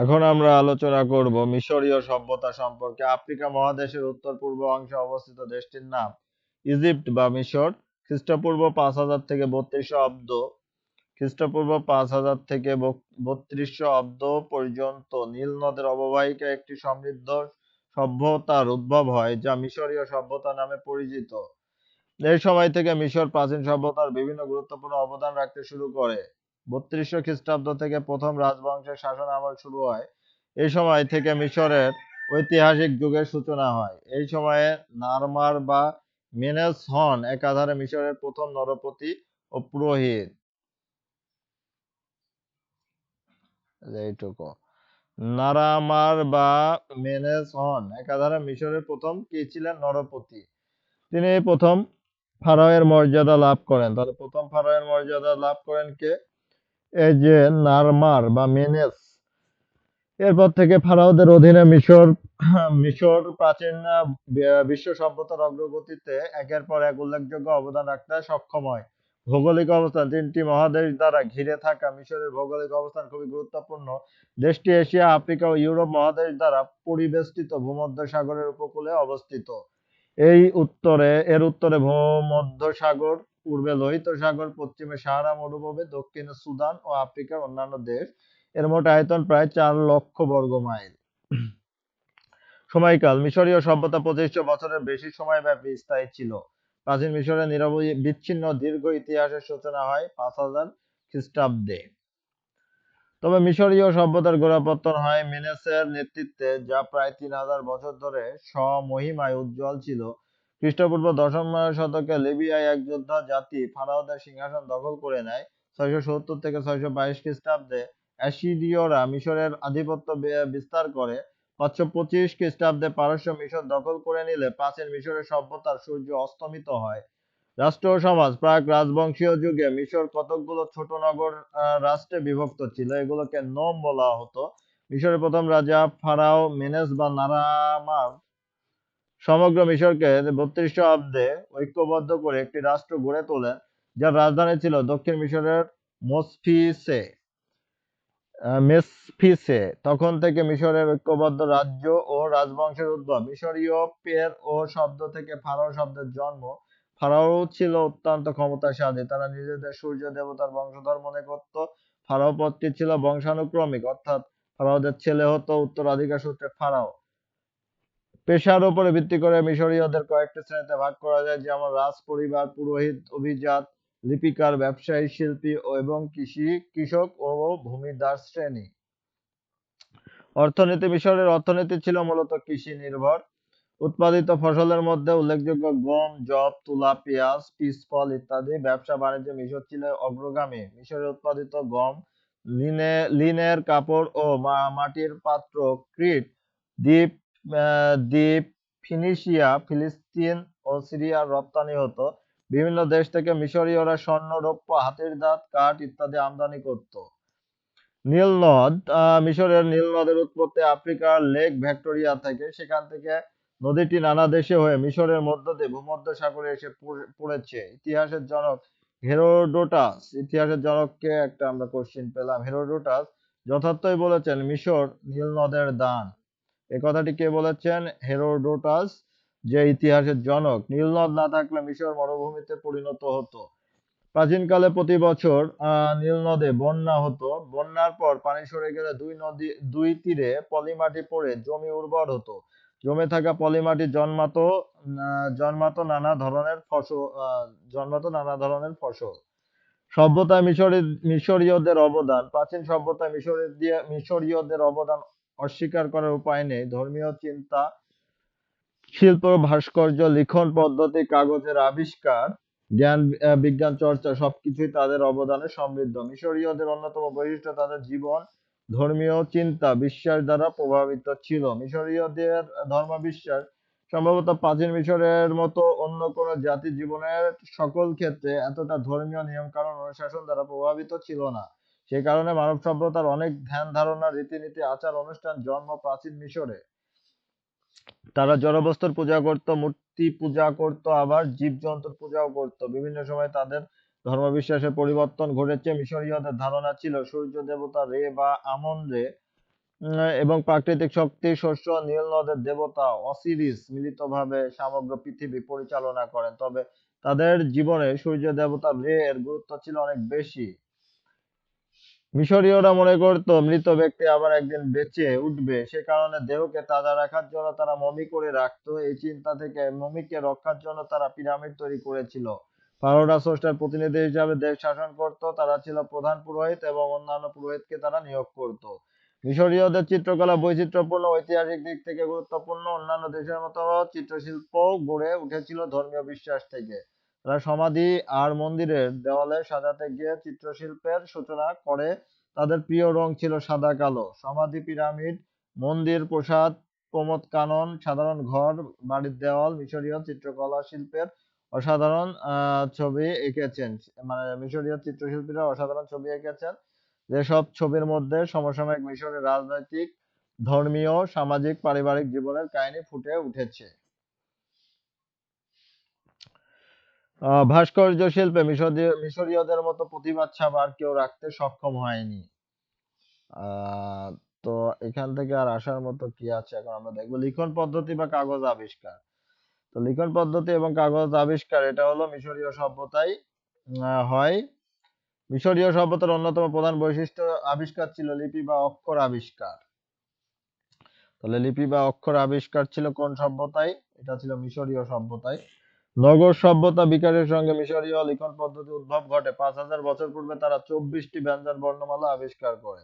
এখন আমরা আলোচনা করব মিশরীয় সভ্যতা সম্পর্কে। আফ্রিকা মহাদেশের উত্তর-পূর্ব অংশে অবস্থিত দেশটির নাম ইজিপ্ট বা মিশর। খ্রিস্টপূর্ব পাঁচ হাজার থেকে বত্রিশশো অব্দ, খ্রিস্টপূর্ব পাঁচ হাজার থেকে বত্রিশশো অব্দ পর্যন্ত নীল নদের অববাহিকা একটি সমৃদ্ধ সভ্যতার উদ্ভব হয়, যা মিশরীয় সভ্যতা নামে পরিচিত। এই সময় থেকে মিশর প্রাচীন সভ্যতার বিভিন্ন গুরুত্বপূর্ণ অবদান রাখতে শুরু করে। বত্রিশশো খ্রিস্টাব্দ থেকে প্রথম রাজবংশের শাসন আমল শুরু হয়। এই সময় থেকে মিশরের ঐতিহাসিক যুগের সূচনা হয়। এই সময়ে নারমার বা মেনেস হন একাধারে মিশরের প্রথম নরপতি ও পুরোহিত। এইটুকু। নারামার বা মেনেস হন একাধারে মিশরের প্রথম কি ছিলেন? নরপতি। তিনি প্রথম ফারাওয়ের মর্যাদা লাভ করেন। তাহলে প্রথম ফারাওয়ের মর্যাদা লাভ করেন কে? এই যে নারমার বা মেনেস, এরপর থেকে ফারাওদের অধীনে মিশর মিশর প্রাচীন বিশ্ব সভ্যতার অগ্রগতিতে একের পর এক উল্লেখযোগ্য অবদান রাখতে সক্ষম হয়। ভৌগোলিক অবস্থান, তিনটি মহাদেশ দ্বারা ঘিরে থাকা মিশরের ভৌগোলিক অবস্থান খুবই গুরুত্বপূর্ণ। দেশটি এশিয়া, আফ্রিকা ও ইউরোপ মহাদেশ দ্বারা পরিবেষ্টিত ভূমধ্যসাগরের উপকূলে অবস্থিত। এই উত্তরে, এর উত্তরে ভূমধ্যসাগর পূর্বে লোহিত সাগর, পশ্চিমে সাহারা, মরুভূমি, দক্ষিণে সুদান ও আফ্রিকার অন্যান্য দেশ। এর মোট আয়তন প্রায় চার লক্ষ বর্গ মাইল। সময়কাল, মিশরীয় সভ্যতা পঁচিশশো বছরের বেশি সময় ব্যাপী স্থায়ী ছিল। প্রাচীন মিশরের নিরব বিচ্ছিন্ন দীর্ঘ ইতিহাসের সূচনা হয় পাঁচ হাজার খ্রিস্টাব্দে। তবে মিশরীয় সভ্যতার গোড়াপত্তন হয় মেনেসের নেতৃত্বে, যা প্রায় তিন হাজার বছর ধরে স্বমহিমায় উজ্জ্বল ছিল। খ্রিস্টপূর্ব দশম শতকে লিবিয়ায় এক যোদ্ধা জাতি ফারাওদের সিংহাসন দখল করে নেয়। ছয়শো সত্তর থেকে ছয়শো বাইশ খ্রিস্টাব্দে অ্যাসিরীয়রা মিশরের আধিপত্য বিস্তার করে। পাঁচশো পঁচিশ খ্রিস্টাব্দে পারস্য মিশর দখল করে নিলে প্রাচীন মিশরের সভ্যতার সূর্য অস্তমিত হয়। রাষ্ট্র সমাজ, প্রাক রাজবংশীয় যুগে মিশর কতকগুলো ছোট নগর রাষ্ট্রে বিভক্ত ছিল, এগুলোকে নোম বলা হতো। মিশরের প্রথম রাজা ফারাও মেনেস বা নারামার সমগ্র মিশরকে বত্রিশশো অব্দে ঐক্যবদ্ধ করে একটি রাষ্ট্র গড়ে তোলেন যার রাজধানী ছিল দক্ষিণ মিশরের মোসফিসে। মেসফিসে। তখন থেকে মিশরের ঐক্যবদ্ধ রাজ্য ও রাজবংশের উদ্ভব। মিশরীয় পের ও শব্দ থেকে ফারাও শব্দের জন্ম। ফারাও ছিল অত্যন্ত ক্ষমতাশালী। তারা নিজেদের সূর্য দেবতার বংশধর মনে করত। ফারাও পদটি ছিল বংশানুক্রমিক, অর্থাৎ ফারাওদের ছেলে হতো উত্তরাধিকার সূত্রে ফারাও। পেশার উপরে ভিত্তি করে মিশরীয়দের কয়েকটি শ্রেণীতে ভাগ করা যায়, যেমন রাজ পরিবার পুরোহিত, অভিজাত, লিপিকার, ব্যবসায়ী, শিল্পী এবং কৃষি, কৃষক ও ভূমিদার শ্রেণি। অর্থনীতি মিশরের অর্থনীতি ছিল মূলত কৃষি নির্ভর উৎপাদিত ফসলের মধ্যে উল্লেখযোগ্য গম জব তুলা, পেঁয়াজ পিস ফল ইত্যাদি ব্যবসা বাণিজ্যে মিশর ছিল অগ্রগামী। মিশরে উৎপাদিত গম, লিনে, লিনের কাপড় ও মাটির পাত্র, ক্রিট, দ্বীপ দ্বীপ, ফিনিশিয়া, ফিলিস্তিন ও সিরিয়ার রপ্তানি হতো। বিভিন্ন দেশ থেকে মিশরীয়রা স্বর্ণ, রৌপ্য, হাতির দাঁত, কাঠ ইত্যাদি আমদানি করত। নীল নদ মিশরের নীল নদের উৎপত্তি আফ্রিকার লেক ভিক্টোরিয়া থেকে। সেখান থেকে নদীটি নানা দেশে হয়ে মিশরের মধ্য দিয়ে ভূমধ্যসাগরে এসে পড়েছে। ইতিহাসের জনক হেরোডোটাস, ইতিহাসের জনককে একটা আমরা কোশ্চিন পেলাম। হেরোডোটাস যথার্থই বলেছেন, মিশর নীল নদের দান। এ কথাটি কে বলেছেন? হেরোডোটাস, যে ইতিহাসের জনক। নীল নদ না থাকলে মিশর মরুভূমিতে পরিণত হতো। প্রাচীনকালে প্রতি বছর নীল নদে বন্যা হতো। বন্যার পর পানি সরে গেলে দুই নদী, দুই তীরে পলিমাটি পড়ে, জমি উর্বর হতো। জমে থাকা পলিমাটি জন্মাতো জন্মাতো নানা ধরনের ফসল জন্মাতো নানা ধরনের ফসল। সভ্যতায় মিশরি মিশরীয়দের অবদান, প্রাচীন সভ্যতায় মিশরীয়, মিশরীয়দের অবদান অস্বীকার করার উপায় নেই। ধর্মীয় চিন্তা, শিল্প, ভাস্কর্য, লিখন পদ্ধতি, কাগজের আবিষ্কার, জ্ঞান বিজ্ঞান চর্চা, সবকিছুই তাদের অবদানে সমৃদ্ধ। মিশরীয়দের অন্যতম বৈশিষ্ট্য তাদের জীবন, ধর্মীয় চিন্তা, বিশ্বাস দ্বারা প্রভাবিত ছিল। মিশরীয়দের ধর্ম বিশ্বাস সম্ভবত প্রাচীন মিশরের মতো অন্য কোন জাতি জীবনের সকল ক্ষেত্রে এতটা ধর্মীয় নিয়ম কানুন অনুশাসন দ্বারা প্রভাবিত ছিল না। সে কারণে মানব সভ্যতার অনেক ধ্যান ধারণা, রীতিনীতি, আচার, অনুষ্ঠান, জন্ম, প্রাচীন মিশরে। তারা জড়বস্তুর পূজা করত, মূর্তি পূজা করত, আবার জীবজন্তুর পূজাও করত। বিভিন্ন সময় তাদের ধর্মবিশ্বাসের পরিবর্তন ঘটেছে। মিশরীয়দের ধারণা ছিল সূর্য দেবতা রে বা আমন রে এবং প্রাকৃতিক শক্তি, শস্য, নীল নদের দেবতা অসিরিস মিলিতভাবে সমগ্র পৃথিবী পরিচালনা করেন। তবে তাদের জীবনে সূর্য দেবতা রে এর গুরুত্ব ছিল অনেক বেশি। মিশরীয়রা মনে করত, মৃত ব্যক্তি আবার একদিন বেঁচে উঠবে। সে কারণে দেহকে তাজা রাখার জন্য তারা মমি করে রাখতো। এই চিন্তা থেকে মমিকে রক্ষার জন্য তারা পিরামিড তৈরি করেছিল। ফারোরা স্রষ্টার প্রতিনিধি হিসাবে দেশ শাসন করত। তারা ছিল প্রধান পুরোহিত এবং অন্যান্য পুরোহিতকে তারা নিয়োগ করত। মিশরীয়দের চিত্রকলা বৈচিত্র্যপূর্ণ, ঐতিহাসিক দিক থেকে গুরুত্বপূর্ণ। অন্যান্য দেশের মতো চিত্রশিল্প গড়ে উঠেছিল ধর্মীয় বিশ্বাস থেকে। তারা সমাধি আর মন্দিরের দেওয়ালে সাজাতে গিয়ে চিত্রশিল্পের সূচনা করে। তাদের প্রিয় রং ছিল সাদা কালো। সমাধি পিরামিড, মন্দির, প্রসাদ, প্রমোদ কানন, সাধারণ ঘর, বাড়ির দেওয়াল, মিশরীয় চিত্রকলা শিল্পের অসাধারণ ছবি এঁকেছেন। মানে মিশরীয় চিত্রশিল্পীরা অসাধারণ ছবি এঁকেছেন। যেসব ছবির মধ্যে সমসাময়িক মিশরের রাজনৈতিক, ধর্মীয়, সামাজিক, পারিবারিক জীবনের কাহিনী ফুটে উঠেছে। ভাস্কর্য শিল্পে মিশরীয় মিশরীয়দের মতো ছাপ আর কেউ রাখতে সক্ষম হয়নি। তো এখান থেকে আর আসার মতো কি আছে? এখন আমরা দেখব। লিখন পদ্ধতি বা কাগজ আবিষ্কার। তো লিখন পদ্ধতি এবং কাগজ আবিষ্কার এটা হলো মিশরীয় সভ্যতায় আহ, হয়। মিশরীয় সভ্যতার অন্যতম প্রধান বৈশিষ্ট্য আবিষ্কার ছিল লিপি বা অক্ষর আবিষ্কার। তাহলে লিপি বা অক্ষর আবিষ্কার ছিল কোন সভ্যতায়? এটা ছিল মিশরীয় সভ্যতায়। নগর সভ্যতা বিকাশের সঙ্গে মিশরীয় লিখন পদ্ধতি উদ্ভব ঘটে। পাঁচ হাজার বছর পূর্বে তারা চব্বিশটি ব্যঞ্জন বর্ণমালা আবিষ্কার করে।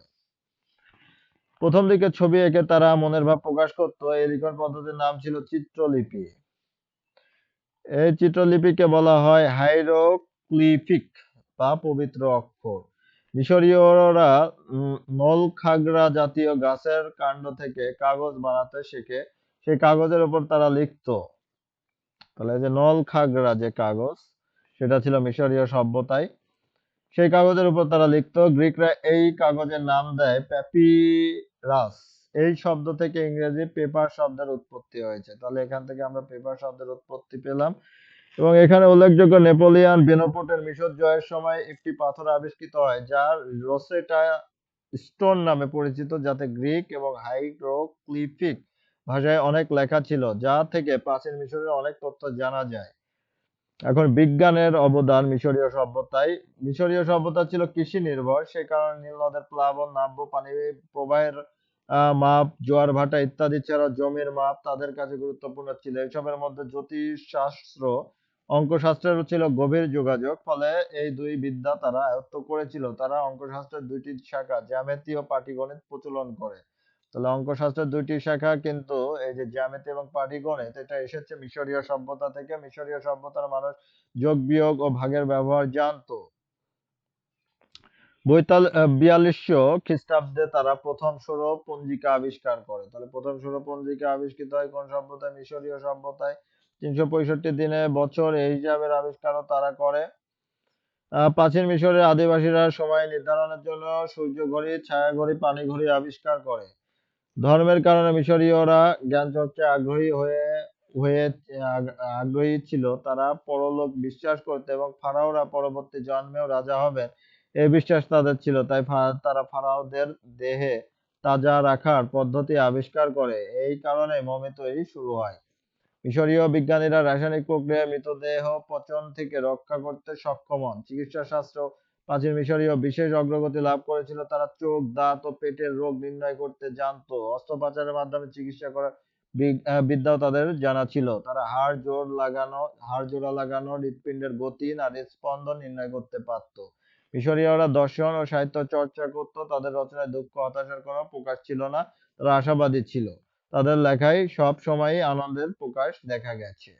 প্রথম দিকে ছবি এঁকে তারা মনের ভাব প্রকাশ করত। এই লিখন পদ্ধতির নাম ছিল চিত্রলিপি। এই চিত্রলিপিকে বলা হয় হাইরোগ্লিফিক বা পবিত্র অক্ষর। মিশরীয়রা উম, নলখাগড়া জাতীয় গাছের কাণ্ড থেকে কাগজ বানাতে শেখে। সেই কাগজের উপর তারা লিখতো। তাহলে যে নলখাগড়া যে কাগজ, সেটা ছিল মিশরীয় সভ্যতায়। সেই কাগজের উপর তারা লিখতো, গ্রিকরা এই কাগজের নাম দেয় প্যাপিরাস। এই শব্দ থেকে ইংরেজি পেপার শব্দের উৎপত্তি হয়েছে। তাহলে এখান থেকে আমরা পেপার শব্দের উৎপত্তি পেলাম। এবং এখানে উল্লেখযোগ্য নেপোলিয়ান বেনোপোটের মিশর জয়ের সময় একটি পাথর আবিষ্কৃত হয়, যার রোসেটা স্টোন নামে পরিচিত, যাতে গ্রিক এবং হাইরোগ্লিফিক ভাষায় অনেক লেখা ছিল, যা থেকে প্রাচীন মিশরের অনেক তথ্য জানা যায়। এখন বিজ্ঞানের অবদান মিশরীয় সভ্যতায়। মিশরীয় সভ্যতা ছিল কৃষি নির্ভর, সে কারণে নীল নদের প্লাবন, নাব্য, পানি প্রবাহের মাপ, জোয়ার ভাটা ইত্যাদি ছাড়া জমির মাপ তাদের কাছে গুরুত্বপূর্ণ ছিল। এসবের মধ্যে জ্যোতিষ শাস্ত্র অঙ্কশাস্ত্রেরও ছিল গভীর যোগাযোগ, ফলে এই দুই বিদ্যা তারা আয়ত্ত করেছিল। তারা অঙ্কশাস্ত্রের দুইটি শাখা, জ্যামিতি ও পাটিগণিত প্রচলন করে। তাহলে অঙ্কশাস্ত্রের দুইটি শাখা কিন্তু এই যে জ্যামিতি এবং পাটিগণিত, এটা এসেছে মিশরীয় সভ্যতা থেকে। মিশরীয় সভ্যতার মানুষ যোগ, বিয়োগ ও ভাগের ব্যবহার জানতো। বৈতাল বিয়াল্লিশশো খ্রিস্টাব্দে তারা প্রথম সৌর পঞ্জিকা আবিষ্কার করে। তাহলে প্রথম সৌর পঞ্জিকা আবিষ্কৃত হয় কোন সভ্যতায়? মিশরীয় সভ্যতায়। তিনশো পঁয়ষট্টি দিনে বছর এই হিসাবের আবিষ্কারও তারা করে। প্রাচীন মিশরের আদিবাসীরা সময় নির্ধারণের জন্য সূর্য ঘড়ি, ছায়া ঘড়ি, পানি ঘড়ি আবিষ্কার করে। ধর্মের কারণে মিশরীয়রা জ্ঞান চর্চায় আগ্রহী হয়ে হয়ে আগ্রহী ছিল। তারা পরলোক বিশ্বাস করত এবং ফারাওরা পরবর্তী জন্মেও রাজা হবেন। এই বিশ্বাস তাদের ছিল, তাই তারা ফারাওদের দেহে তাজা রাখার পদ্ধতি আবিষ্কার করে। এই কারণে মমি তৈরি শুরু হয়। মিশরীয় বিজ্ঞানীরা রাসায়নিক প্রক্রিয়ায় মৃতদেহ পচন থেকে রক্ষা করতে সক্ষম হন। চিকিৎসা শাস্ত্র প্রাচীন মিশরীয় বিশেষ অগ্রগতি লাভ করেছিল। তারা চোখ, দাঁত ও পেটের রোগ নির্ণয় করতে জানতো। অস্ত্রোপচারের মাধ্যমে চিকিৎসা করার বিদ্যাও তাদের জানা ছিল। তারা হাড় জোর লাগানো, হাড় জোড়া লাগানো, হৃৎপিণ্ডের গতি না হৃদস্পন্দন নির্ণয় করতে পারত। মিশরীয়রা দর্শন ও সাহিত্য চর্চা করত। তাদের রচনায় দুঃখ, হতাশার কোনো প্রকাশ ছিল না। তারা আশাবাদী ছিল। তাদের লেখায় সব সময়ই আনন্দের প্রকাশ দেখা গেছে।